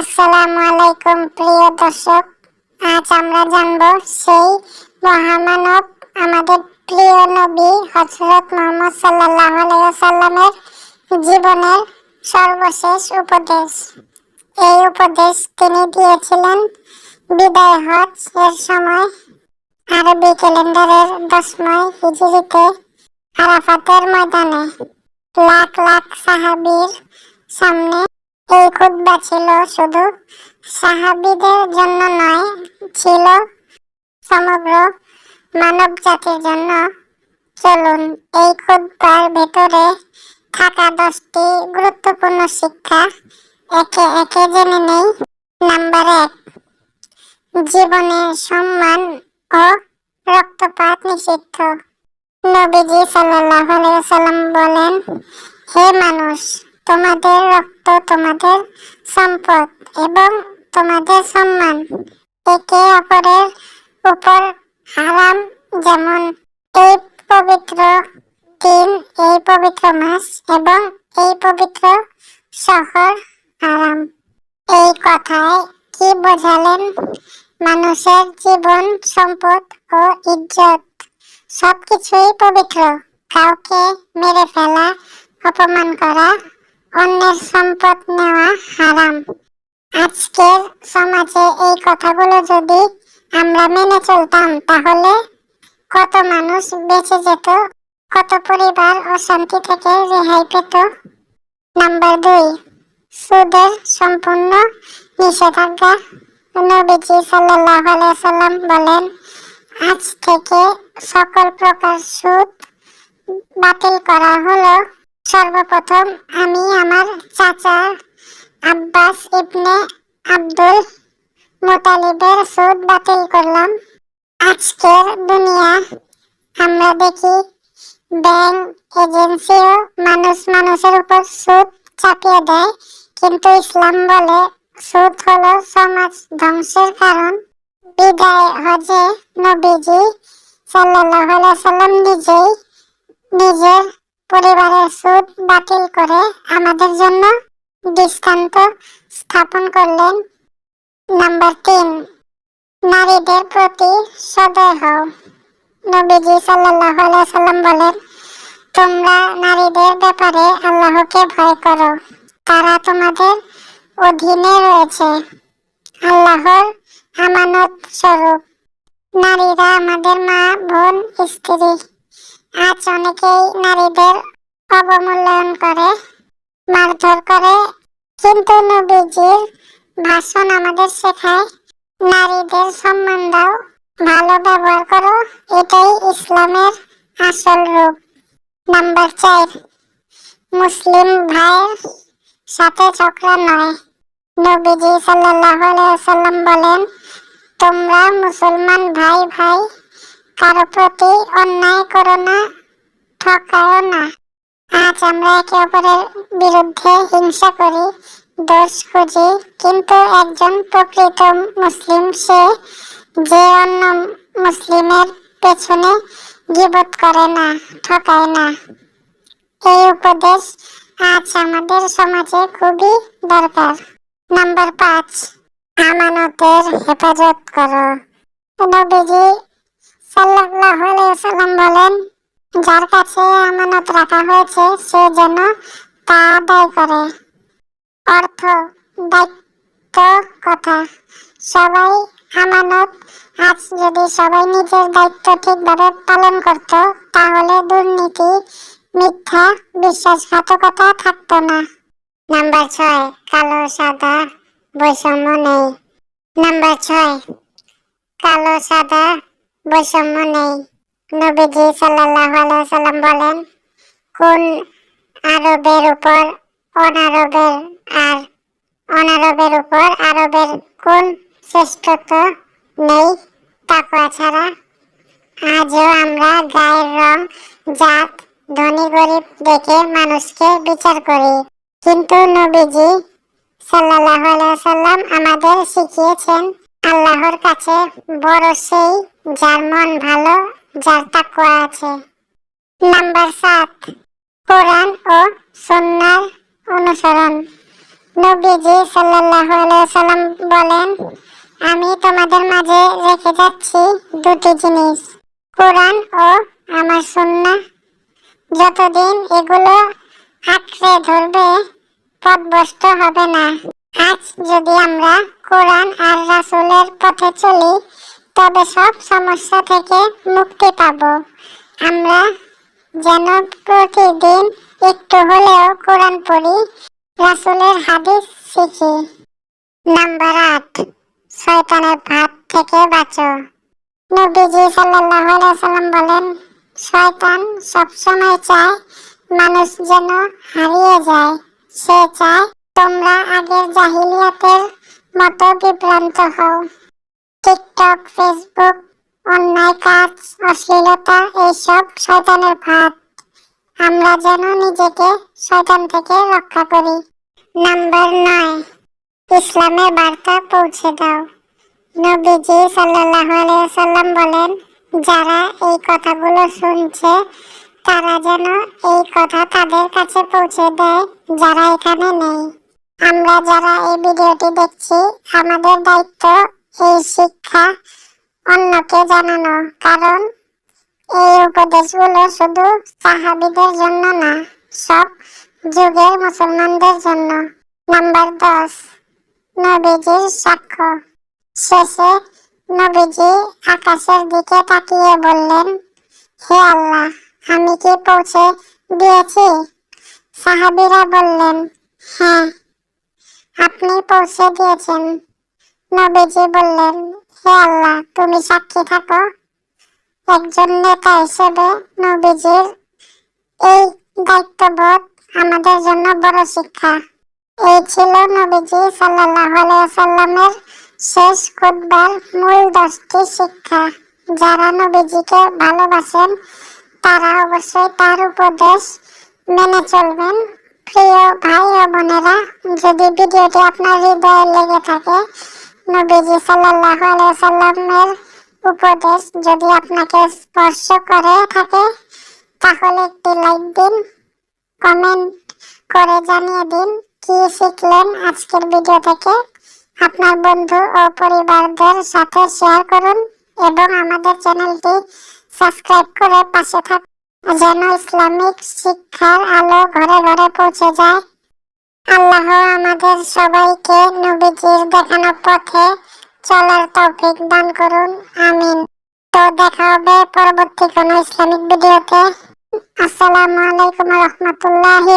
আসসালামু আলাইকুম, প্রিয় দর্শক। আজ আমরা জানব সেই মহামানব, আমাদের প্রিয় নবী হজরত মোহাম্মদ সাল্লাল্লাহু আলাইহি সাল্লামের জীবনের সর্বশেষ উপদেশ। এই উপদেশ তিনি দিয়েছিলেন বিদায় হজ এর সময়। আরবি ক্যালেন্ডারের দশময় হিজরিতে আরাফাতের ময়দানে। লাখ লাখ সাহাবীর সামনে এই খুতবা ছিল, শুধু সাহাবীদের জন্য নয়, ছিল সমগ্র মানব জাতির জন্য। চলুন, এই খুতবার ভেতরে থাকা দশটি গুরুত্বপূর্ণ শিক্ষা একে একে জেনে নেই। নাম্বার এক, জীবনে সম্মান ও রক্তপাত নিষিদ্ধ। নবীজি আলাইহি সাল্লাম বলেন, হে মানুষ তোমাদের রক্ত, তোমাদের সম্পদ এবং তোমাদের সম্মান। একে অপরের উপর হারাম, যেমন এই পবিত্র দিন, এই পবিত্র মাস এবং এই পবিত্র শহর হারাম। এই কথায় কি বোঝালেন? মানুষের জীবন, সম্পদ ও ইজ্জত সবকিছুই পবিত্র। কাউকে মেরে ফেলা, অপমান করা অন্যের সম্পদ নেওয়া হারাম। আজকের সমাজে এই কথাগুলো যদি আমরা মেনে চলতাম, তাহলে কত মানুষ বেঁচে যেত, কত পরিবার অশান্তি থেকে রেহাই পেত। নাম্বার দুই, সুদের সম্পূর্ণ নিষেধাজ্ঞা। নবীজি সাল্লাল্লাহু আলাইহি সাল্লাম বলেন, আজ থেকে সকল প্রকার সুদ বাতিল করা হলো। সর্বপ্রথম আমি আমার চাচা আব্বাস ইবনে আব্দুল মোতালিবের সুদ বাতিল করলাম। আজকের দুনিয়া আমরা দেখি, ব্যাংক এজেন্সিও মানুষ মানুষের উপর সুদ চাপিয়ে দেয়। কিন্তু ইসলাম বলে সুদ হলো সমাজ ধ্বংসের কারণ। বিদায় হজে নবীজি আলাইহি সাল্লাম নিজেই নিজের পরিবারের সুদ বাতিল করে আমাদের জন্য দৃষ্টান্ত স্থাপন করলেন। নাম্বার তিন, নারীদের প্রতি সদয় হও। নবীজি আলাইহি সাল্লাম বলেন, তোমরা নারীদের ব্যাপারে আল্লাহকে ভয় করো। তারা তোমাদের অধীনে রয়েছে। আল্লাহর আমানত স্বরূপ নারীরা আমাদের মা, বোন, স্ত্রী আজ অনেকেই নারীদের অবমূল্যায়ন করে, মারধর করে। কিন্তু নবীজির ভাষণ আমাদের শেখায়, নারীদের সম্মান দাও, ভালো ব্যবহার করো, এটাই ইসলামের আসল রূপ। নাম্বার চার, মুসলিম ভাইয়ের সাথে ঝগড়া নয়। নবীজি সাল্লাল্লাহু আলাইহি সাল্লাম বলেন, তোমরা মুসলমান ভাই ভাই কারও প্রতি অন্যায় করো না ঠকাও না। আজ আমরা একে অপরের বিরুদ্ধে হিংসা করি, দোষ খুঁজি, কিন্তু একজন প্রকৃত মুসলিম সে যে অন্য মুসলিমের পেছনে গিবত করে না, ঠকায় না। এই উপদেশ আজ আমাদের সমাজে খুবই দরকার। নাম্বার পাঁচ, আমানতের হেফাজত করো। নবীজি সাল্লাম বলেন, যার কাছে আমানত রাখা হয়েছে, সে যেন তা আদায় করে। অর্থ, দায়িত্ব, কথা। সবাই আমানত, আজ যদি সবাই নিজের দায়িত্ব ঠিকভাবে পালন করত, তাহলে দুর্নীতি, মিথ্যা, বিশ্বাসঘাতকতা থাকতো না। নাম্বার ছয়, কালো, সাদা, বৈষম্য নেই। নাম্বার ছয়, কালো, সাদা বৈষম্য নেই। নবীজি সাল্লাল্লাহু আলাইহি সাল্লাম বলেন, কোন আরবের উপর অনারবের আর অনারবের উপর আরবের কোন শ্রেষ্ঠত্ব নেই? তাকওয়া ছাড়া আজও আমরা গায়ের রং, জাত, ধনী, গরিব দেখে মানুষকে বিচার করি। কিন্তু নবীজি সাল্লাল্লাহু আলাইহি সাল্লাম আমাদের শিখিয়েছেন আল্লাহর কাছে বড় সেই, যার মন ভালো, যার তাকওয়া আছে। নাম্বার সাত, কোরআন ও সুন্নার অনুসরণ। নবীজি সাল্লাল্লাহু আলাইহি সাল্লাম বলেন, আমি তোমাদের মাঝে রেখে যাচ্ছি দুটি জিনিস, কোরআন ও আমার সুন্নাহ যতদিন এগুলো আঁকড়ে ধরবে, পথভ্রষ্ট হবে না। আজ যদি আমরা কোরআন আর রাসূলের পথে চলি, তবে সব সমস্যা থেকে মুক্তি পাব। আমরা যেন প্রতিদিন একটু হলেও কোরআন পড়ি, রাসূলের হাদিস শিখি। নাম্বার আট, শয়তানের ভাত থেকে বাঁচো। নবীজি আলাইহি সাল্লাম বলেন, শয়তান সবসময় চায় মানুষ যেন হারিয়ে যায়। সে চায় তোমরা আগের জাহিলিয়াতের মতো বিভ্রান্ত হও। টিকটক, ফেসবুক, অন্যায় কাজ, অশ্লীলতা, এইসব শয়তানের ভাত। আমরা যেন নিজেকে শয়তান থেকে রক্ষা করি। নাম্বার নয়, ইসলামের বার্তা পৌঁছে দাও। নবীজি সাল্লাল্লাহু আলাইহি সাল্লাম বলেন, যারা এই কথাগুলো শুনছে, তারা যেন এই কথা তাদের কাছে পৌঁছে দেয় যারা এখানে নেই। আমরা যারা এই ভিডিওটি দেখছি, আমাদের দায়িত্ব এই শিক্ষা অন্যকে জানানো। কারণ এই উপদেশগুলো শুধু সাহাবিদের জন্য না, সব যুগের মুসলমানদের জন্য। নাম্বার দশ, নবীজির সাক্ষ্য। শেষে নবীজি আকাশের দিকে তাকিয়ে বললেন, হে আল্লাহ, আমি কি পৌঁছে দিয়েছি? সাহাবীরা বললেন হ্যাঁ আপনি পৌঁছে দিয়েছেন। নবীজি বললেন, হে আল্লাহ, তুমি সাক্ষী থাকো। একজন নেতা হিসেবে নবীজির এই দায়িত্ববোধ আমাদের জন্য বড় শিক্ষা। এই ছিল নবীজি সাল্লামের শেষ খুতবার মূল দশটি শিক্ষা। যারা নবীজিকে ভালোবাসেন, তারা অবশ্যই তার উপদেশ মেনে চলবেন। প্রিয় ভাই ও বোনেরা, যদি ভিডিওটি আপনার হৃদয়ে লেগে থাকে, নবীজি সাল্লাল্লাহু আলাইহি উপদেশ যদি আপনাকে স্পর্শ করে থাকে, তাহলে একটি লাইক দিন, কমেন্ট করে জানিয়ে দিন কি শিখলেন আজকের ভিডিও থেকে। আপনার বন্ধু ও পরিবারদের সাথে শেয়ার করুন এবং আমাদের চ্যানেলটি সাবস্ক্রাইব করে পাশে থাকুন। যেন ইসলামিক শিক্ষার আলো ঘরে ঘরে পৌঁছে যায়। আল্লাহ আমাদের সবাইকে নবীজির দেখানো পথে চলার তৌফিক দান করুন। আমিন। তো দেখা হবে পরবর্তী কোনো ইসলামিক ভিডিওতে। আসসালামু আলাইকুম রহমতুল্লাহি